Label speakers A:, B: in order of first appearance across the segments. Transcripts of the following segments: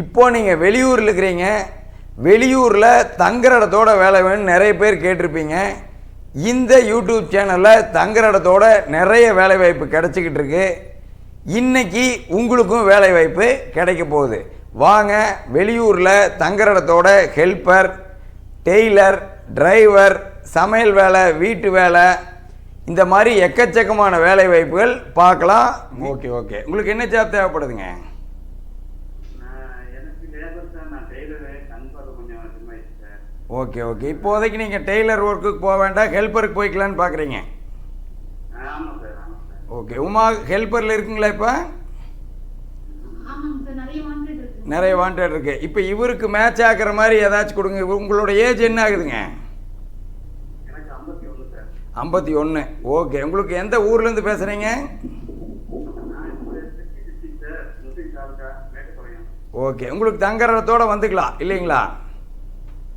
A: இப்போ நீங்கள் வெளியூரில் இருக்கிறீங்க வெளியூரில் தங்குற இடத்தோட வேலை வேணும்னு நிறைய பேர் கேட்டிருப்பீங்க. இந்த யூடியூப் சேனலில் தங்குற இடத்தோட நிறைய வேலை வாய்ப்பு கிடச்சிக்கிட்டு இருக்கு. இன்னைக்கு உங்களுக்கும் வேலை வாய்ப்பு கிடைக்க போகுது. வாங்க வெளியூரில் தங்குற இடத்தோட ஹெல்ப்பர் டெய்லர் டிரைவர் சமையல் வேலை வீட்டு வேலை இந்த மாதிரி எக்கச்சக்கமான வேலை வாய்ப்புகள் பார்க்கலாம். Okay okay. உங்களுக்கு என்ன ஜாப் தேவைப்படுதுங்க? ஓகே ஓகே இப்போதைக்கு நீங்கள் டெய்லர் ஒர்க்குக்கு போக வேண்டாம். ஹெல்ப்பருக்கு போய்க்கலான்னு பார்க்குறீங்க ஓகே உமா ஹெல்ப்பரில் இருக்குங்களா இப்போ?
B: நிறைய வாண்டட் இருக்கு.
A: நிறைய வாண்டட் இருக்கு. இப்போ இவருக்கு மேட்ச் ஆக்குற மாதிரி ஏதாச்சும் கொடுங்க. இவ- உங்களோட ஏஜ் என்ன ஆகுதுங்க?
C: எனக்கு ஐம்பத்தி ஒன்று
A: ஓகே உங்களுக்கு எந்த ஊர்லேருந்து பேசுகிறீங்க ஓகே உங்களுக்கு தங்குற இடத்தோட வந்துக்கலாம். இல்லைங்களா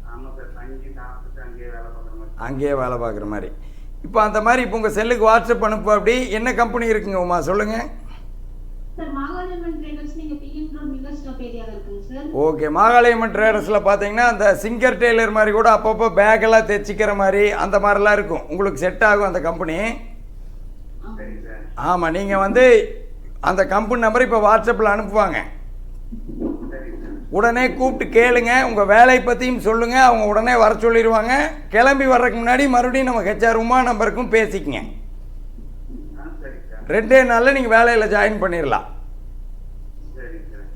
C: ஆமாம் சார் தங்கி சாப்பிட்டுட்டு அங்கேயே வேலை பார்க்குற மாதிரி
A: அங்கேயே வேலை பார்க்குற மாதிரி. இப்போ அந்த மாதிரி இப்போ உங்கள் செல்லுக்கு வாட்ஸ்அப் அனுப்பு அப்படி என்ன கம்பெனி இருக்குங்க உமா? சொல்லுங்கள் ஓகே மாகாளியம்மன் ட்ரேடர்ஸில் பார்த்தீங்கன்னா அந்த சிங்கர் டெய்லர் மாதிரி கூட அப்பப்போ பேக்கெல்லாம் தைச்சிக்கிற மாதிரி அந்த மாதிரிலாம் இருக்கும். உங்களுக்கு செட் ஆகும் அந்த கம்பெனி ஆமாம் நீங்கள் வந்து அந்த கம்பெனி நம்பர் இப்போ வாட்ஸ்அப்பில் அனுப்புவாங்க. உடனே கூப்பிட்டு கேளுங்க உங்கள் வேலை பற்றியும் சொல்லுங்கள் அவங்க உடனே வர சொல்லிடுவாங்க. கிளம்பி வர்றதுக்கு முன்னாடி மறுபடியும் நம்ம ஹெச்ஆர் உமா நம்பருக்கும் பேசிக்கங்க. ரெண்டே நாளில் நீங்கள் வேலையில் ஜாயின் பண்ணிடலாம்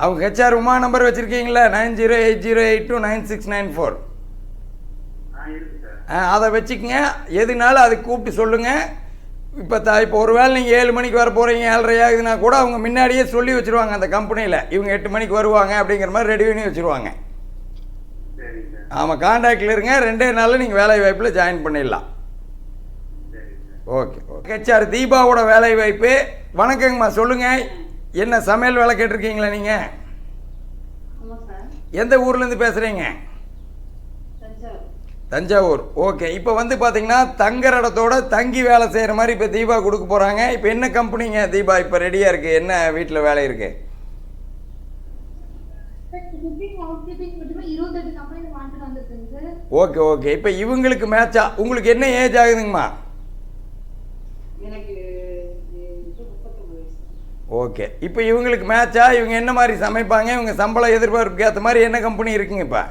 A: அவங்க ஹெச்ஆர் உமா நம்பர் வச்சுருக்கீங்களா? Nine zero eight zero eight two nine six nine four.
C: ஆ
A: அதை வச்சுக்கங்க. எதுனாலும் அதுக்கு கூப்பிட்டு சொல்லுங்கள் இப்போ த இப்போ ஒரு வேளை நீங்கள் ஏழு மணிக்கு வர போகிறீங்க ஏழரை ஆகுதுன்னா கூட அவங்க முன்னாடியே சொல்லி வச்சுருவாங்க அந்த கம்பெனியில் இவங்க எட்டு மணிக்கு வருவாங்க அப்படிங்கிற மாதிரி ரெடி பண்ணி வச்சுருவாங்க.
C: சரி சார்
A: ஆமாம் காண்டாக்டில் இருங்க ரெண்டே நாளில் நீங்கள் வேலை வாய்ப்பில் ஜாயின் பண்ணிடலாம். Okay okay. ஹெச்ஆர் தீபாவோட வேலை வாய்ப்பு. வணக்கங்கம்மா சொல்லுங்கள் என்ன சமையல் வேலை கேட்டிருக்கீங்களா நீங்கள்
B: ஆமா சார்.
A: எந்த ஊர்லேருந்து பேசுகிறீங்க
B: தஞ்சாவூர்.
A: ஓகே இப்போ வந்து பார்த்தீங்கன்னா தங்குற இடத்தோட தங்கி வேலை செய்கிற மாதிரி இப்போ தீபா கொடுக்க போகிறாங்க இப்போ என்ன கம்பெனிங்க தீபா? இப்போ ரெடியாக இருக்குது என்ன வீட்டில் வேலை இருக்குது ஓகே ஓகே இப்போ இவங்களுக்கு மேட்சா உங்களுக்கு என்ன ஏஜ் ஆகுதுங்கம்மா? ஓகே இப்போ இவங்களுக்கு மேட்சா இவங்க என்ன மாதிரி சமைப்பாங்க? இவங்க சம்பளம் எதிர்பார்ப்புக்கு ஏற்ற மாதிரி என்ன கம்பெனி இருக்குங்க இப்போ?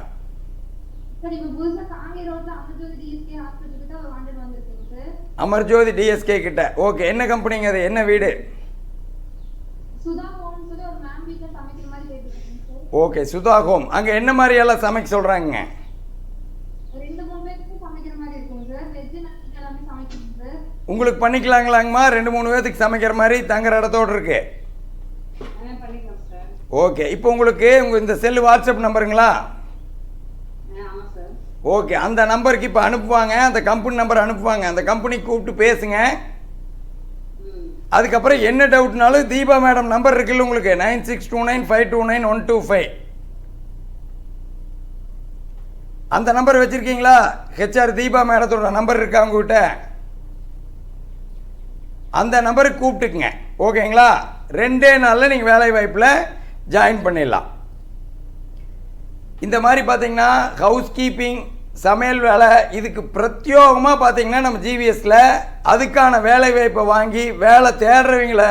B: அமிர்ஜோதி டிஎஸ்கே கிட்ட.
A: ஓகே என்ன கம்பெனிங்க அது என்ன வீடு? Okay Sudha home. அங்கே என்ன மாதிரி எல்லாம் சமைக்க
B: சார்.
A: உங்களுக்கு பண்ணிக்கலாங்களாங்கம்மா? ரெண்டு மூணு பேர்த்துக்கு சமைக்கிற மாதிரி தங்குற இடத்தோடு
B: சார்.
A: ஓகே இப்போ உங்களுக்கு உங்கள் இந்த செல்லு வாட்ஸ்அப் நம்பருங்களா ஓகே அந்த நம்பருக்கு இப்போ அனுப்புவாங்க அந்த கம்பெனி நம்பர் அனுப்புவாங்க. அந்த கம்பெனிக்கு கூப்பிட்டு பேசுங்க. அதுக்கப்புறம் என்ன டவுட்னாலும் தீபா மேடம் நம்பர் இருக்குல்ல உங்களுக்கு? Nine six two nine five two nine one two five அந்த நம்பர் வச்சுருக்கீங்களா? ஹெச்ஆர் தீபா மேடத்தோட நம்பர் இருக்கா உங்ககிட்ட? அந்த நம்பருக்கு கூப்பிட்டுக்குங்க. ஓகேங்களா? ரெண்டே நாளில் நீங்கள் வேலை வாய்ப்பில் ஜாயின் பண்ணிடலாம். இந்த மாதிரி பார்த்தீங்கன்னா ஹவுஸ் கீப்பிங் சமையல் வேலை இதுக்கு பிரத்யோகமாக பார்த்தீங்கன்னா நம்ம ஜிவிஎஸ்ல அதுக்கான வேலை வாய்ப்பை வாங்கி வேலை தேடுறவங்கள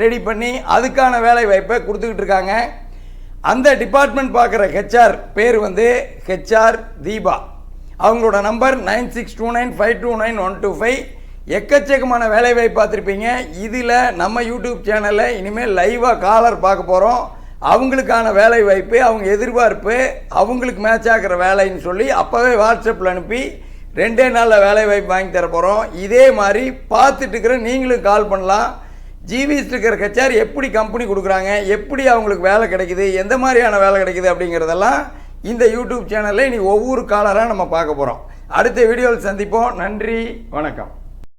A: ரெடி பண்ணி அதுக்கான வேலை வாய்ப்பை கொடுத்துக்கிட்டு இருக்காங்க. அந்த டிபார்ட்மெண்ட் பார்க்குற ஹெச்ஆர் பேர் வந்து ஹெச்ஆர் தீபா. அவங்களோட number nine six two nine five two nine one two five எக்கச்சக்கமான வேலை வாய்ப்பு பார்த்துருப்பீங்க. இதில் நம்ம யூடியூப் சேனலில் இனிமேல் லைவாக காலர் பார்க்க போகிறோம் அவங்களுக்கான வேலை வாய்ப்பு அவங்க எதிர்பார்ப்பு அவங்களுக்கு மேட்ச் ஆகிற வேலைன்னு சொல்லி அப்போவே வாட்ஸ்அப்பில் அனுப்பி ரெண்டே நாளில் வேலை வாய்ப்பு வாங்கி தர போகிறோம் இதே மாதிரி பார்த்துட்டு இருக்கிற நீங்களும் கால் பண்ணலாம். ஜிவிஎஸ் இருக்கிற கச்சார் எப்படி கம்பெனி கொடுக்குறாங்க எப்படி அவங்களுக்கு வேலை கிடைக்குது எந்த மாதிரியான வேலை கிடைக்குது அப்படிங்கிறதெல்லாம் இந்த யூடியூப் சேனலில் இனி ஒவ்வொரு காலராக நம்ம பார்க்க போகிறோம் அடுத்த வீடியோவில் சந்திப்போம். நன்றி வணக்கம்.